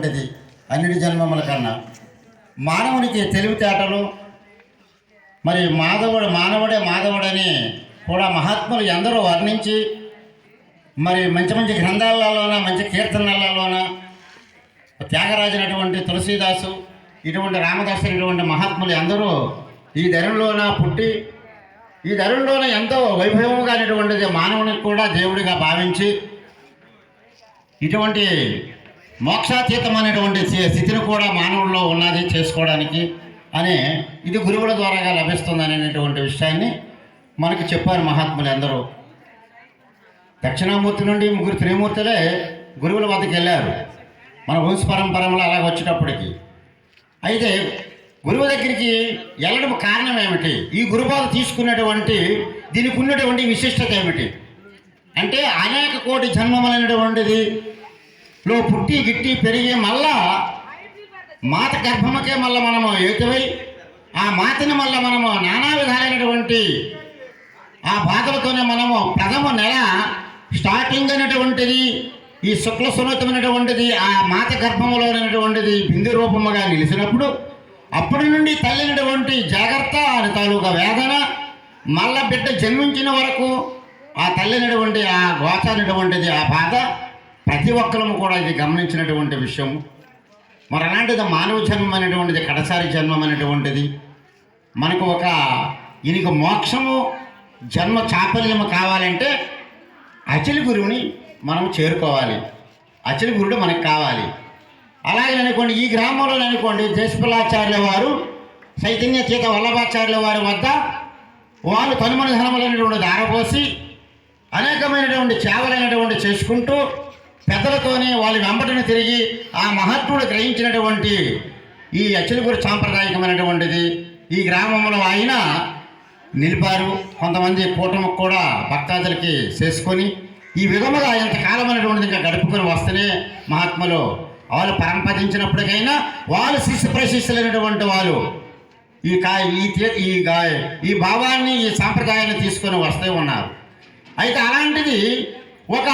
అనేటువంటిది అన్నిటి జన్మముల కన్నా. మానవునికి తెలివితేటలు మరి మాధవుడు మానవుడే మాధవుడని కూడా మహాత్ములు ఎందరో వర్ణించి మరి మంచి మంచి గ్రంథాలలోన మంచి కీర్తనలలోన త్యాగరాజునటువంటి తులసీదాసు ఇటువంటి రామదాసు ఇటువంటి మహాత్ములు ఎందరో ఈ ధరంలోన పుట్టి ఈ ధరంలోన ఎంతో వైభవంగా అనేటువంటిది మానవునికి కూడా దేవుడిగా భావించి ఇటువంటి మోక్షాతీతమైనటువంటి స్థితిని కూడా మానవుల్లో ఉన్నది చేసుకోవడానికి అనే ఇది గురువుల ద్వారాగా లభిస్తుంది అనేటువంటి విషయాన్ని మనకు చెప్పారు మహాత్ములు అందరూ. దక్షిణామూర్తి నుండి ముగ్గురు త్రిమూర్తులే గురువుల వద్దకు వెళ్ళారు. మన వంశ పరంపరలో అలాగ వచ్చేటప్పటికి. అయితే గురువు దగ్గరికి వెళ్ళడం కారణం ఏమిటి? ఈ గురుబాధ తీసుకున్నటువంటి దీనికి ఉన్నటువంటి విశిష్టత ఏమిటి? అంటే అనేక కోటి జన్మములైనటువంటిది లో పుట్టి గిట్టి పెరిగి మళ్ళా మాత గర్భముకే మళ్ళీ మనము ఏతువై ఆ మాతని మళ్ళీ మనము నానా విధాలైనటువంటి ఆ బాధలతోనే మనము ప్రథమ నెల స్టార్టింగ్ అనేటువంటిది ఈ శుక్ల సున్నతమైనటువంటిది ఆ మాత గర్భములోనటువంటిది బిందు రూపముగా నిలిచినప్పుడు అప్పటి నుండి తల్లినటువంటి జాగ్రత్త అని తాలూకా వేదన మళ్ళా బిడ్డ జన్మించిన వరకు ఆ తల్లినటువంటి ఆ గోచ ఆ బాధ ప్రతి ఒక్కరము కూడా ఇది గమనించినటువంటి విషయం. మరి అలాంటిది మానవ జన్మం అనేటువంటిది కడసారి జన్మం అనేటువంటిది మనకు ఒక ఈయనకు మోక్షము జన్మ చాపల్యము కావాలంటే అచలి గురువుని మనం చేరుకోవాలి. అచలి గురుడు మనకు కావాలి. అలాగే అనుకోండి ఈ గ్రామంలో అనుకోండి దేశపిల్లాచార్యుల వారు చైతన్య చేత వల్లభాచార్యుల వారి వద్ద వాళ్ళు తనుమని ధనములైనటువంటి దారపోసి అనేకమైనటువంటి సేవలైనటువంటి చేసుకుంటూ పెద్దలతోనే వాళ్ళ వెంబడిని తిరిగి ఆ మహాత్ముడు గ్రహించినటువంటి ఈ అచ్చలగురు సాంప్రదాయకమైనటువంటిది. ఈ గ్రామంలో ఆయన నిలిపారు. కొంతమంది కూటమికి కూడా భక్తాదులకి చేసుకొని ఈ విధముగా ఎంతకాలం అనేటువంటిది ఇంకా గడుపుకొని వస్తేనే మహాత్ములు వాళ్ళు పరంపదించినప్పటికైనా వాళ్ళు శిష్య ప్రశిష్యులైనటువంటి వాళ్ళు ఈ కా ఈ ఈ గా ఈ భావాన్ని ఈ సాంప్రదాయాన్ని తీసుకొని వస్తూ ఉన్నారు. అయితే అలాంటిది ఒక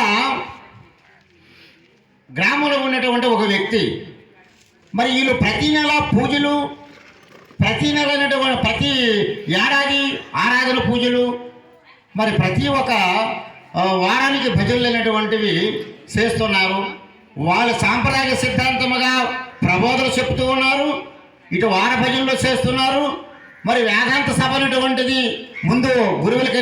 గ్రామంలో ఉన్నటువంటి ఒక వ్యక్తి. మరి వీళ్ళు ప్రతి నెల పూజలు ప్రతి నెల అనేటువంటి ప్రతి ఏడాది ఆరాధన పూజలు మరి ప్రతి ఒక్క వారానికి భజనలు అనేటువంటివి చేస్తున్నారు. వాళ్ళ సాంప్రదాయ సిద్ధాంతముగా ప్రబోధలు చెప్తూ ఉన్నారు. ఇటు వార భజనలు చేస్తున్నారు. మరి వేదాంత సభ అనేటువంటిది ముందు గురువులకి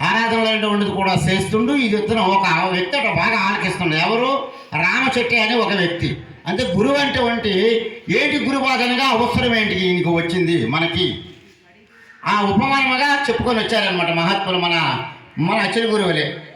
అనేటువంటిది ఆరాధనలు కూడా చేస్తుండు. ఇది ఇతను ఒక వ్యక్తి అక్కడ బాగా ఆలకిస్తుండు. ఎవరు? రామచెట్టి అనే ఒక వ్యక్తి. అంటే గురువు అంటే ఏంటి గురువాదనగా అవసరం ఏంటి ఈయనకి వచ్చింది మనకి? ఆ ఉపమానముగా చెప్పుకొని వచ్చారనమాట మహాత్ములు మన మన అచ్చరి గురువులే.